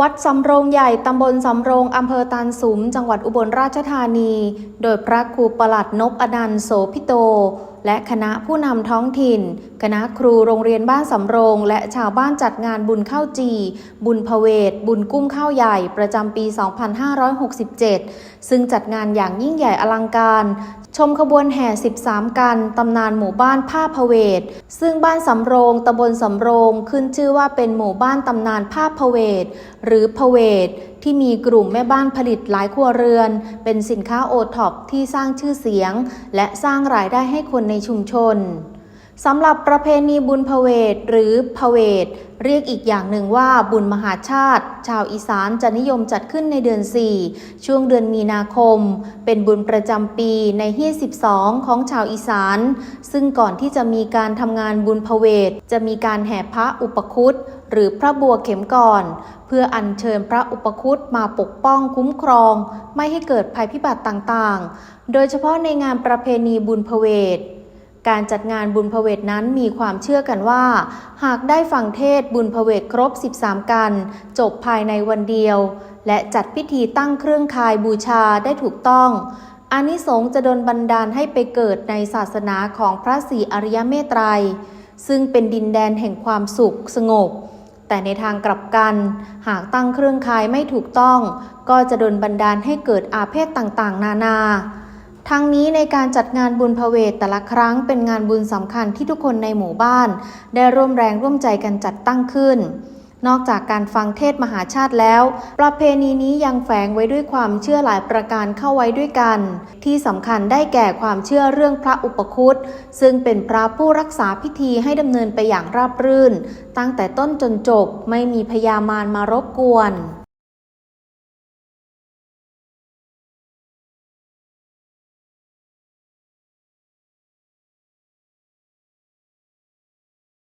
วัดสำโรงใหญ่ ตำบลสำโรงอำเภอตาลสุม จังหวัดอุบลราชธานี โดยพระครูประหลัดนบอนันต์โสพิโต และคณะผู้นำท้องถิ่น คณะครูโรงเรียนบ้านสำโรง และชาวบ้านจัดงานบุญข้าวจี บุญพเวท บุญกุ้มข้าวใหญ่ประจำปี 2567 ซึ่งจัดงานอย่างยิ่งใหญ่อลังการ ชมขบวนแห่ 13 กัน ตำนานหมู่บ้านผ้าพเวท ซึ่งบ้านสำโรงตำบลสำโรงขึ้นชื่อว่าเป็นหมู่บ้านตำนานผ้าพเวท หรือพเวท ที่มีกลุ่มแม่บ้านผลิตหลายครัวเรือน เป็นสินค้าโอท็อปที่สร้างชื่อเสียง และสร้างรายได้ให้คนในชุมชน สำหรับประเพณีบุญพเวทหรือพเวทเรียกอีกอย่างหนึ่งว่าบุญมหาชาติ ชาวอีสานจะนิยมจัดขึ้นในเดือน 4 ช่วงเดือนมีนาคม เป็นบุญประจำปีในเฮีย12 ของชาวอีสาน ซึ่งก่อนที่จะมีการทำงานบุญพเวทจะมีการแห่พระอุปคุตหรือพระบัวเข็มก่อน เพื่ออัญเชิญพระอุปคุตมาปกป้องคุ้มครอง ไม่ให้เกิดภัยพิบัติต่างๆ โดยเฉพาะในงานประเพณีบุญพเวท การจัดงานบุญพเวทนั้นมีความเชื่อกันว่า หากได้ฟังเทศบุญพเวทครบ 13 กัน จบภายในวันเดียว และจัดพิธีตั้งเครื่องคายบูชาได้ถูกต้องอานิสงส์จะดลบันดาลให้ไปเกิดในศาสนาของพระศรีอริยเมตไตรยซึ่งเป็นดินแดนแห่งความสุขสงบ แต่ในทางกลับกัน หากตั้งเครื่องคายไม่ถูกต้อง ก็จะดลบันดาลให้เกิดอาเพศต่างๆ นานา ทั้งนี้ในการจัดงานบุญพเวทแต่ละครั้งเป็นงานบุญสำคัญที่ทุกคนในหมู่บ้าน ได้ร่วมแรงร่วมใจกันจัดตั้งขึ้น นอกจากการฟังเทศมหาชาติแล้ว ประเพณีนี้ยังแฝงไว้ด้วยความเชื่อหลายประการเข้าไว้ด้วยกัน ที่สำคัญได้แก่ความเชื่อเรื่องพระอุปคุตซึ่งเป็นพระผู้รักษาพิธีให้ดำเนินไปอย่างราบรื่น ตั้งแต่ต้นจนจบไม่มีพยามารมารบกวน